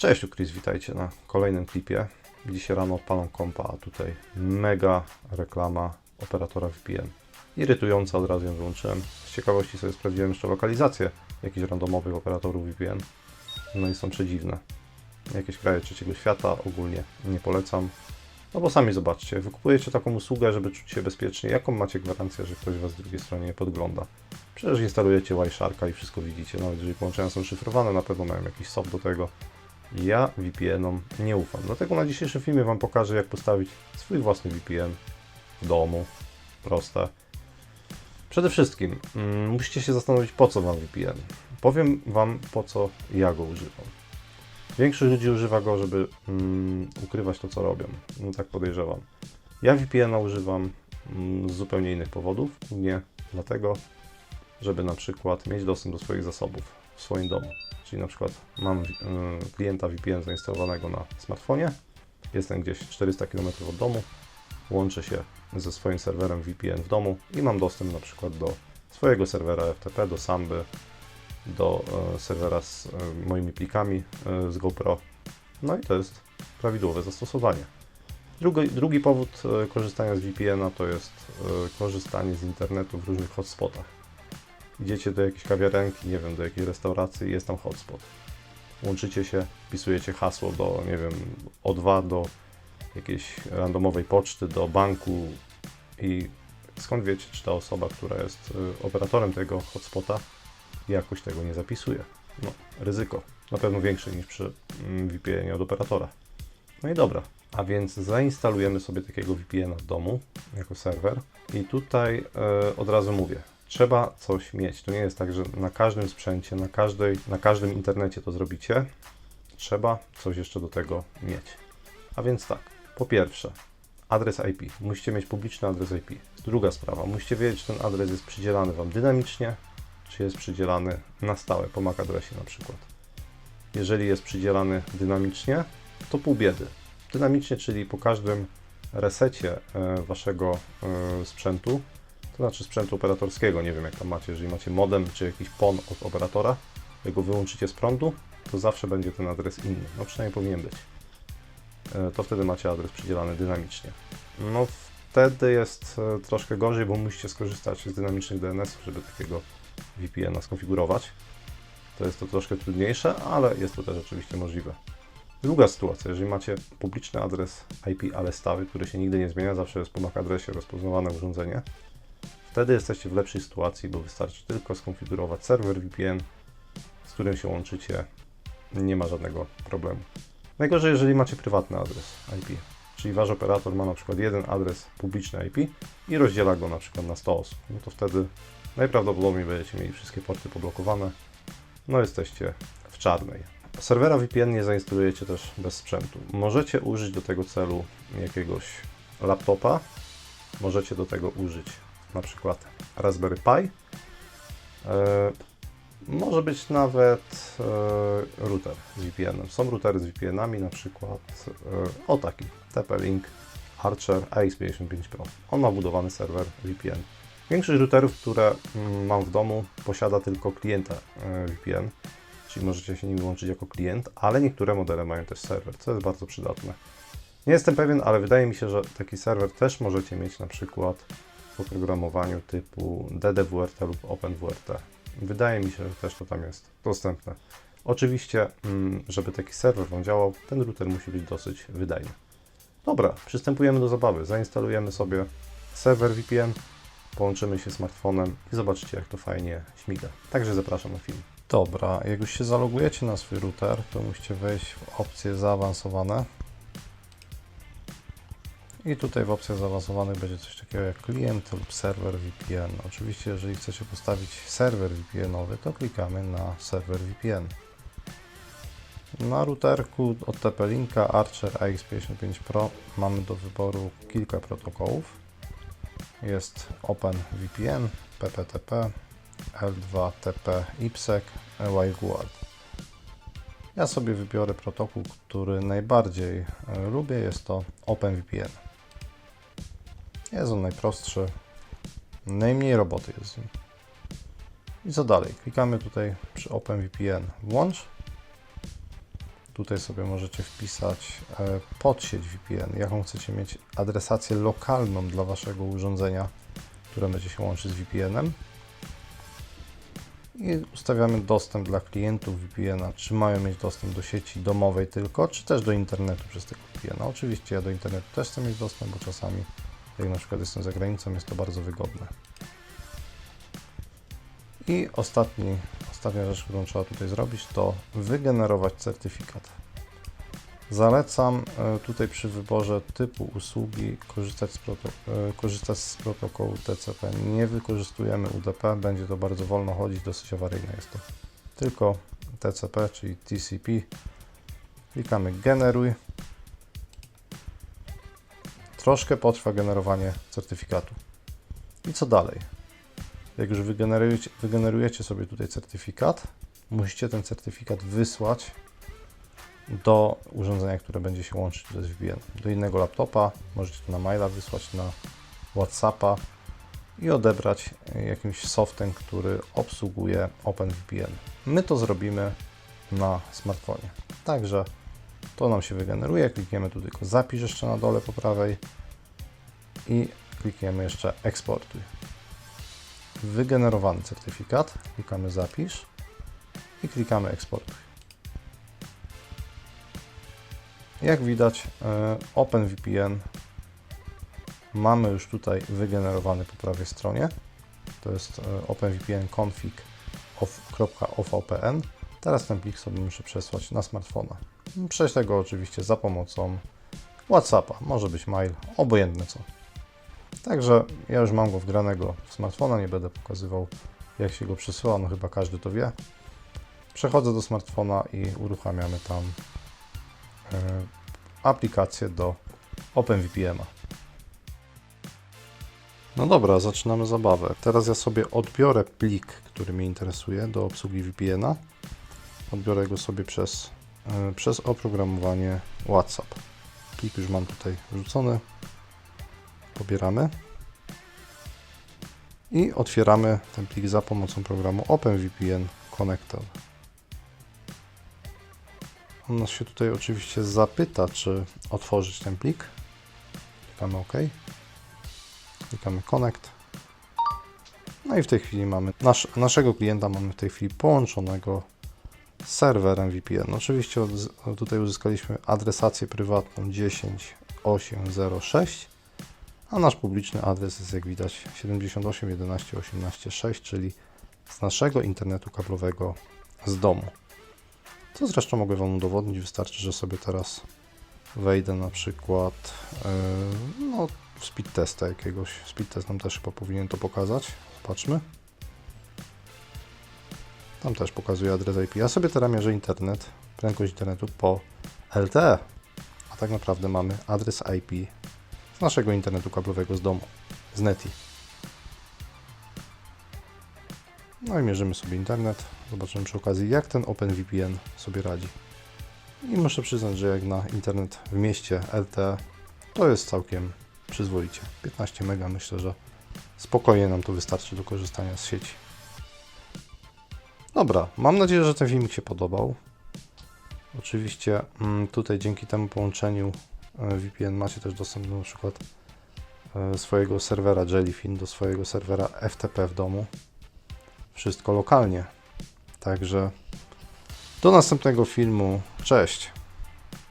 Cześć, Chris, witajcie na kolejnym klipie. Dzisiaj rano odpalam kompa, a tutaj mega reklama operatora VPN. Irytująca, od razu ją wyłączyłem. Z ciekawości sobie sprawdziłem jeszcze lokalizację jakichś randomowych operatorów VPN. No i są przedziwne. Jakieś kraje trzeciego świata ogólnie nie polecam. No bo sami zobaczcie, wykupujecie taką usługę, żeby czuć się bezpiecznie. Jaką macie gwarancję, że ktoś Was z drugiej strony nie podgląda? Przecież instalujecie Wiresharka i wszystko widzicie, nawet jeżeli połączenia są szyfrowane, na pewno mają jakiś SOP do tego. Ja VPN-om nie ufam. Dlatego na dzisiejszym filmie Wam pokażę, jak postawić swój własny VPN w domu. Proste. Przede wszystkim mm, musicie się zastanowić, po co Wam VPN. Powiem Wam, po co ja go używam. Większość ludzi używa go, żeby mm, ukrywać to, co robią. No tak podejrzewam. Ja VPN-a używam mm, z zupełnie innych powodów. Nie dlatego, żeby na przykład mieć dostęp do swoich zasobów w swoim domu. Czyli na przykład mam y, klienta VPN zainstalowanego na smartfonie, jestem gdzieś 400 km od domu, łączę się ze swoim serwerem VPN w domu i mam dostęp na przykład do swojego serwera FTP, do Samby, do e, serwera z e, moimi plikami z GoPro. No i to jest prawidłowe zastosowanie. Drugi, drugi powód korzystania z VPN-a to jest korzystanie z internetu w różnych hotspotach. Idziecie do jakiejś kawiarenki, nie wiem, do jakiejś restauracji jest tam hotspot. Łączycie się, wpisujecie hasło do, nie wiem, O2, do jakiejś randomowej poczty, do banku i skąd wiecie, czy ta osoba, która jest y, operatorem tego hotspota, jakoś tego nie zapisuje. No, ryzyko. Na pewno większe niż przy mm, VPN-ie od operatora. No i dobra. A więc zainstalujemy sobie takiego VPN-a w domu jako serwer. I tutaj e, od razu mówię, trzeba coś mieć. To nie jest tak, że na każdym sprzęcie, na, każdej, na każdym internecie to zrobicie. Trzeba coś jeszcze do tego mieć. A więc tak, po pierwsze, adres IP. Musicie mieć publiczny adres IP. Druga sprawa, musicie wiedzieć, czy ten adres jest przydzielany Wam dynamicznie, czy jest przydzielany na stałe, po MAC adresie na przykład. Jeżeli jest przydzielany dynamicznie, to pół biedy. Dynamicznie, czyli po każdym resecie e, Waszego e, sprzętu, znaczy sprzętu operatorskiego, nie wiem jak tam macie, jeżeli macie modem czy jakiś PON od operatora, jak go wyłączycie z prądu, to zawsze będzie ten adres inny. No przynajmniej powinien być. E, To wtedy macie adres przydzielany dynamicznie. No wtedy jest e, troszkę gorzej, bo musicie skorzystać z dynamicznych DNS-ów, żeby takiego VPN-a skonfigurować. To jest to troszkę trudniejsze, ale jest to też oczywiście możliwe. Druga sytuacja, jeżeli macie publiczny adres IP, ale stały, który się nigdy nie zmienia, zawsze jest po MAC adresie rozpoznawane urządzenie, wtedy jesteście w lepszej sytuacji, bo wystarczy tylko skonfigurować serwer VPN, z którym się łączycie, nie ma żadnego problemu. Najgorzej, jeżeli macie prywatny adres IP, czyli wasz operator ma na przykład jeden adres publiczny IP i rozdziela go na przykład na 100 osób, no to wtedy najprawdopodobniej będziecie mieli wszystkie porty poblokowane, no jesteście w czarnej. Serwera VPN nie zainstalujecie też bez sprzętu. Możecie użyć do tego celu jakiegoś laptopa, możecie do tego użyć na przykład Raspberry Pi, e, może być nawet e, router z VPN-em. Są routery z VPN-ami, na przykład e, o taki TP-Link Archer AX55 Pro. On ma budowany serwer VPN. Większość routerów, które mm, mam w domu, posiada tylko klienta VPN, czyli możecie się nim łączyć jako klient, ale niektóre modele mają też serwer, co jest bardzo przydatne. Nie jestem pewien, ale wydaje mi się, że taki serwer też możecie mieć na przykład oprogramowaniu typu DDWRT lub OpenWRT. Wydaje mi się, że też to tam jest dostępne. Oczywiście, mm, żeby taki serwer Wam działał, ten router musi być dosyć wydajny. Dobra, przystępujemy do zabawy. Zainstalujemy sobie serwer VPN, połączymy się smartfonem i zobaczycie, jak to fajnie śmiga. Także zapraszam na film. Dobra, jak już się zalogujecie na swój router, to musicie wejść w opcje zaawansowane. I tutaj w opcjach zaawansowanych będzie coś takiego jak klient lub serwer VPN. Oczywiście, jeżeli chcecie postawić serwer VPN-owy, to klikamy na serwer VPN. Na routerku od TP-Linka Archer AX55 Pro mamy do wyboru kilka protokołów. Jest OpenVPN, PPTP, L2TP IPsec, WireGuard. Ja sobie wybiorę protokół, który najbardziej lubię, jest to OpenVPN. Jest on najprostszy, najmniej roboty jest z nim. I co dalej? Klikamy tutaj przy OpenVPN włącz. tutaj sobie możecie wpisać e, podsieć VPN, jaką chcecie mieć adresację lokalną dla waszego urządzenia, które będzie się łączyć z VPN-em. I ustawiamy dostęp dla klientów VPN-a, czy mają mieć dostęp do sieci domowej tylko, czy też do internetu przez tego VPN-a. Oczywiście ja do internetu też chcę mieć dostęp, bo czasami, jak na przykład jestem za granicą, jest to bardzo wygodne. I ostatni, ostatnia rzecz, którą trzeba tutaj zrobić, to wygenerować certyfikat. Zalecam e, tutaj przy wyborze typu usługi korzystać z, e, korzystać z protokołu TCP. Nie wykorzystujemy UDP, będzie to bardzo wolno chodzić, dosyć awaryjne jest to. Tylko TCP, czyli TCP. Klikamy generuj. Troszkę potrwa generowanie certyfikatu. I co dalej? Jak już wygenerujecie, wygenerujecie sobie tutaj certyfikat, musicie ten certyfikat wysłać do urządzenia, które będzie się łączyć z VPN. Do innego laptopa, możecie to na maila wysłać, na Whatsappa i odebrać jakimś softem, który obsługuje OpenVPN. My to zrobimy na smartfonie. Także to nam się wygeneruje. Klikniemy tu tylko zapisz jeszcze na dole po prawej i klikniemy jeszcze eksportuj. Wygenerowany certyfikat, klikamy zapisz i klikamy eksportuj. Jak widać, e, OpenVPN mamy już tutaj wygenerowany po prawej stronie. To jest e, OpenVPN config.ovpn. Teraz ten plik sobie muszę przesłać na smartfona. Prześlę go oczywiście za pomocą WhatsAppa, może być mail, obojętne co. Także ja już mam go wgranego w smartfona, nie będę pokazywał jak się go przesyła, no chyba każdy to wie. Przechodzę do smartfona i uruchamiamy tam e, aplikację do OpenVPN-a. No dobra, zaczynamy zabawę. Teraz ja sobie odbiorę plik, który mnie interesuje do obsługi VPN-a. Odbiorę go sobie przez, przez oprogramowanie WhatsApp. Plik już mam tutaj wrzucony. Pobieramy. I otwieramy ten plik za pomocą programu OpenVPN Connector. On nas się tutaj oczywiście zapyta, czy otworzyć ten plik. Klikamy OK. Klikamy Connect. No i w tej chwili mamy nasz, naszego klienta mamy w tej chwili połączonego serwerem VPN. Oczywiście tutaj uzyskaliśmy adresację prywatną 10806, a nasz publiczny adres jest jak widać 78.11.18.6, czyli z naszego internetu kablowego z domu. Co zresztą mogę Wam udowodnić, wystarczy, że sobie teraz wejdę na przykład yy, no, speed testa jakiegoś. Speed test nam też chyba powinien to pokazać. Zobaczmy. Tam też pokazuje adres IP. Ja sobie teraz mierzę internet, prędkość internetu po LTE, a tak naprawdę mamy adres IP z naszego internetu kablowego z domu, z NETI. No i mierzymy sobie internet. Zobaczymy przy okazji, jak ten OpenVPN sobie radzi. I muszę przyznać, że jak na internet w mieście LTE, to jest całkiem przyzwoicie. 15 mega myślę, że spokojnie nam to wystarczy do korzystania z sieci. Dobra, mam nadzieję, że ten filmik się podobał. Oczywiście mm, tutaj dzięki temu połączeniu e, VPN macie też dostęp do na przykład e, swojego serwera Jellyfin, do swojego serwera FTP w domu. Wszystko lokalnie. Także do następnego filmu. Cześć.